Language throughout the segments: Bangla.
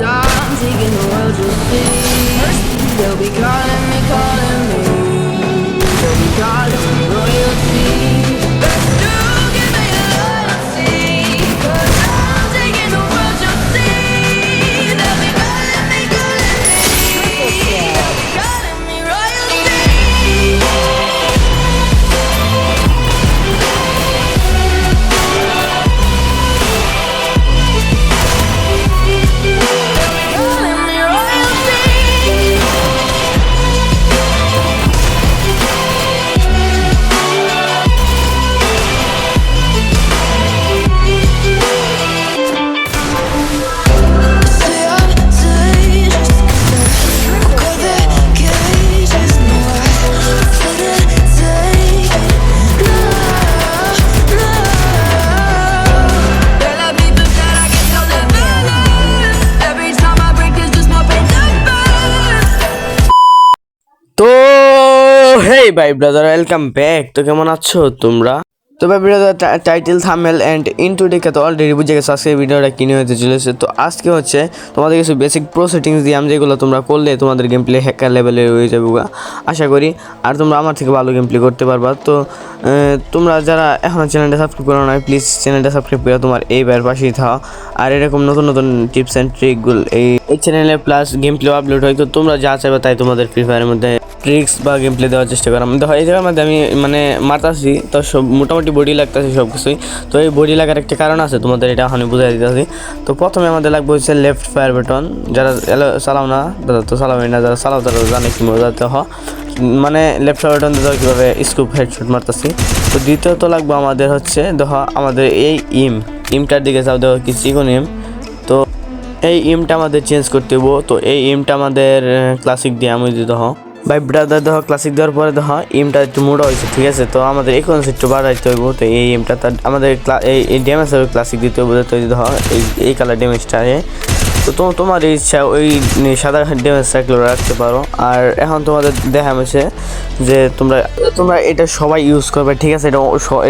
I'm taking the world to see. They'll be calling me, calling me. They'll be calling me. ভাই ব্রাদার ওয়েলকাম ব্যাক তো কেমন আছো তোমরা? তো ভাই brother title Thamel and in into দেখে তো অলরেডি বুঝে গেছো, আজকে ভিডিওটা কিনে হতে চলেছে। তো আজকে হচ্ছে তোমাদের কিছু বেসিক প্রো সেটিংস দিলাম যেগুলো তোমরা করলে তোমাদের গেম প্লে হ্যাকার লেভেলে হয়ে যাবে। আশা করি। আর তোমরা আমার থেকে ভালো গেম প্লে করতে পারবা। তো তোমরা যারা এখনও চ্যানেলটা সাবস্ক্রাইব করো না প্লিজ চ্যানেলটা সাবস্ক্রাইব করে তোমার এই বার পাশেই থাও। আর এরকম নতুন নতুন টিপস অ্যান্ড ট্রিকগুলো এই এই চ্যানেলে প্লাস গেম প্লে আপলোড হয়, তো তোমরা যা চাইবে তাই তোমাদের ফ্রি ফায়ারের মধ্যে ট্রিক্স বা গেম প্লে দেওয়ার চেষ্টা করলাম দেখো এই জায়গার মধ্যে আমি মানে মাতাছি তো সব মোটামুটি বডি লাগতেছে সব কিছুই তো এই বডি লাগার একটা কারণ আছে, তোমাদের এটা এখন বুঝাই দিতেছি। তো প্রথমে আমাদের লাগবে হচ্ছে লেফট ফায়ার বাটন যারা চালাও না তারা তো চালাবে না, যারা চালাও তারা জানে কি মজাতে হ। মানে লেফট ফায়ার বাটন দিতে কীভাবে স্কুপ হেডশট মারতেছি। তো দ্বিতীয়ত লাগবে আমাদের হচ্ছে দেখো আমাদের এই ইম ইমটার দিকে যাও দেখো কি চিকন ইম তো এই ইমটা আমাদের চেঞ্জ করতে হব তো এই ইমটা আমাদের ক্লাসিক দিয়ে আমি দিতে হ ভাই ব্রাদার দেহ ক্লাসিক দেওয়ার পরে দেহ এমটা একটু মোড়া হয়েছে, ঠিক আছে? তো আমাদের এখন একটু বাড়াইতে হইব, তো এই এমটা তার, আমাদের এই এই ড্যামেজ হবে ক্লাসিক দিতে হবে তো দেহ, এই এই কালার ড্যামেজটা তো তো তোমার ইচ্ছা ওই সাদা ড্যামেজ থাকলে রাখতে পারো। আর এখন তোমাদের দেখা হয়েছে যে তোমরা তোমরা এটা সবাই ইউজ করবে, ঠিক আছে? এটা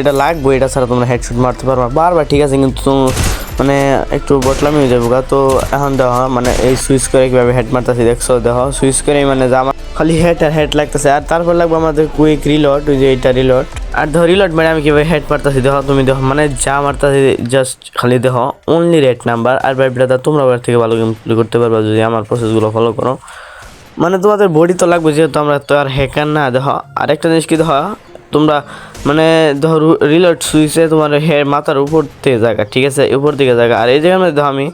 এটা লাগবে, এটা ছাড়া তোমরা হেডশট মারতে পারবে। বারবার ঠিক আছে, কিন্তু মানে একটু বটলামি হয়ে যাব। তো এখন দেখ মানে এই সুইচ করে কীভাবে হেড মারতেছি দেখছ দেখো, সুইচ করে মানে আমার খালি হেড আর হেড লাগতেছে। আর তারপর লাগবে আমাদের কুইক রিলোড ওই যে এটা রিলোড আর ধর রিলোড মানে আমি কীভাবে হেড মারতেছি, দেখো, তুমি দেখো মানে যা মারতেছি জাস্ট খালি দেখো অনলি রেড নাম্বার আর ভাই, ব্রাদার, তোমরা ওর থেকে ভালো গেম করতে পারবে যদি আমার প্রসেসগুলো ফলো করো। মানে তোমাদের বডি তো লাগবে, যেহেতু আমরা তো আর হ্যাকার না, দেখো। আরেকটা জিনিস কি, দেখো, তোমরা মানে ধরো রিলোড সুইচে তোমার হেয়ার মাথার উপর থেকে জায়গা, ঠিক আছে? উপর দিকে জায়গা। আর এই জায়গায় মধ্যে আমি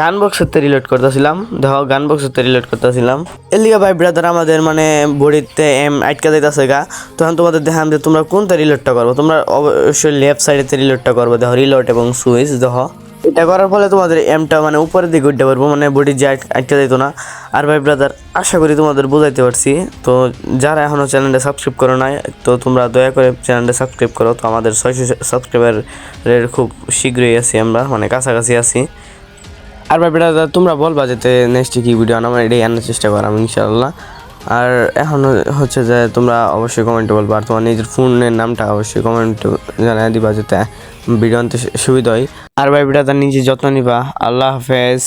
গান বক্সের রিলোড করতেছিলাম। দেখো গান বক্সের রিলোড করতেছিলাম। এর লিগে ভাই ব্রাদার আমাদের মানে বডিতে এম আটকা যাইতেছে গা। তখন তোমাদের দেখাম যে তোমরা কোনটা রিলোডটা করব? তোমরা অবশ্যই লেফট সাইডেতে রিলোডটা করব। দেখো রিলোড এবং সুইচ দেখো এটা করার ফলে তোমাদের এমটা মানে উপরের দিকে উঠতে পারব মানে বডি যে আটকে যেত না। আর ভাই ব্রাদার আশা করি তোমাদের বোঝাইতে পারছি। তো যারা এখনও চ্যানেলটা সাবস্ক্রাইব করো নাই, তো তোমরা দয়া করে চ্যানেলটা সাবস্ক্রাইব করো। তো আমাদের ছয়শো সাবস্ক্রাইবারের খুব শীঘ্রই আছি আমরা মানে কাছাকাছি আছি। আর ভাই ব্রাদার তোমরা বলবা যাতে নেক্সট কি ভিডিও আনাম এটাই আনার চেষ্টা করাম, ইনশাআল্লাহ। আর এখন হচ্ছে যে তোমরা অবশ্যই কমেন্টে বলব, আর তোমার নিজের ফোনের নামটা অবশ্যই কমেন্ট জানাই দিবা যাতে ভিডিও আনতে সুবিধা হয়। আর ভাই, ভিডিওটা নিজে যত্ন নিবা। আল্লাহ হাফেজ।